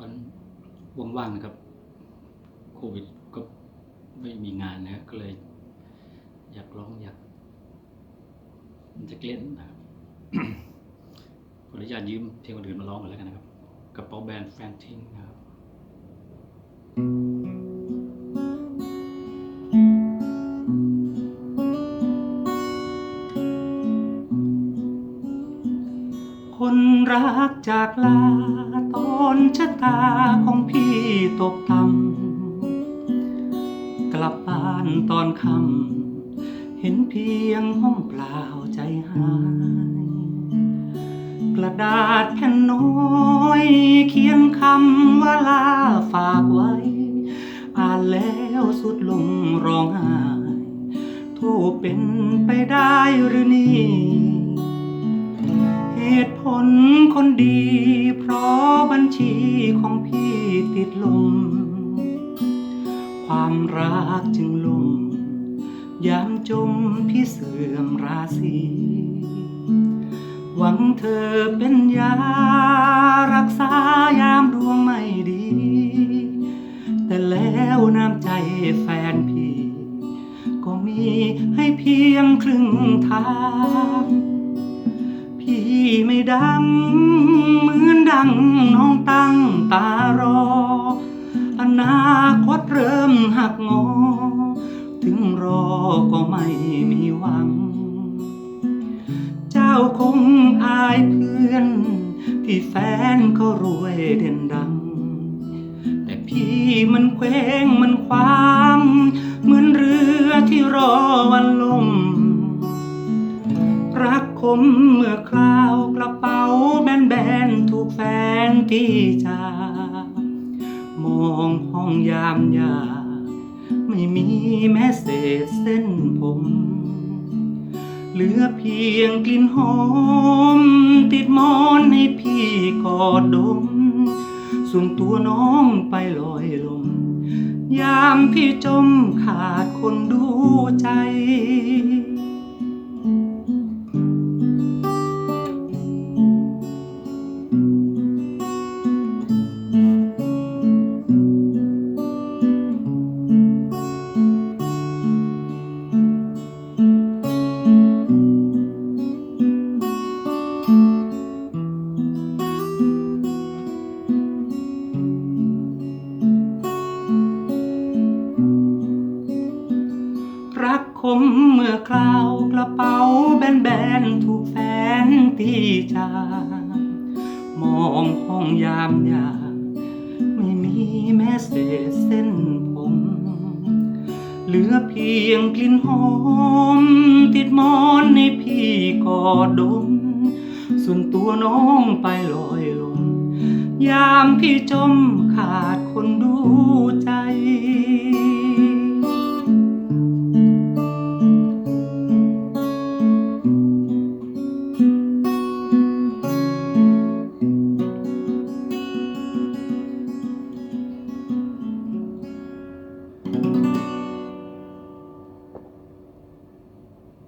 วันว่างๆนะครับ โควิดก็ไม่มีงานนะก็เลย อยากร้องอยากอยากเล่นนะครับขออนุญาตยืมเพลงคนอื่นมาร้องกันแล้วกันนะครับกระเป๋าแบรนด์แฟนทิ้งนะครับ คนรักจากลาตอนชะตาของพี่ตกต่ำกลับบ้านตอนค่ำเห็นเพียงห้องเปล่าใจหาย กระดาษแผ่นน้อย เขียนคำว่าลาฝากไว้ อ่านแล้วสุดลงร้องไห้ทูเป็นไปได้หรือนี่ เหตุผลคนดี เพราะบัญชีของพี่ติดลม ความรักจึงล่มยามจมพี่เสื่อมราศีหวังเธอเป็นยา รักษายามดวงไม่ดี แต่แล้วน้ำใจแฟนพี่ ก็มีให้เพียงครึ่งทาง พี่ไม่ดังเหมือนดังน้องตั้งตารอ อนาคตเริ่มหักงอ ถึงรอก็ไม่มีหวัง เจ้าคงอายเพื่อน ที่แฟนเขารวยเด่นดัง แต่พี่มันเคว้งมันคว้าง เหมือนเรือที่รอ มเมื่อคราวกระเป๋าแบนๆถูกแฟนที่จามองห้องยามยาไม่มีแม้เศษเส้นผม เหลือเพียงกลิ่นหอม ติดมอนให้พี่กอดดมส่วนตัวน้องไปลอยลม ยามพี่จมขาดคนดูใจ รักคมเมื่อคราวกระเป๋าแบนๆถูกแฟนตีจามองห้องยามยาไม่มีแม้เศษเส้นผม เหลือเพียงกลิ่นหอม ติดมอนในพี่กอดดม ส่วนตัวน้องไปลอยลมยามพี่จมขาดคนดูใจ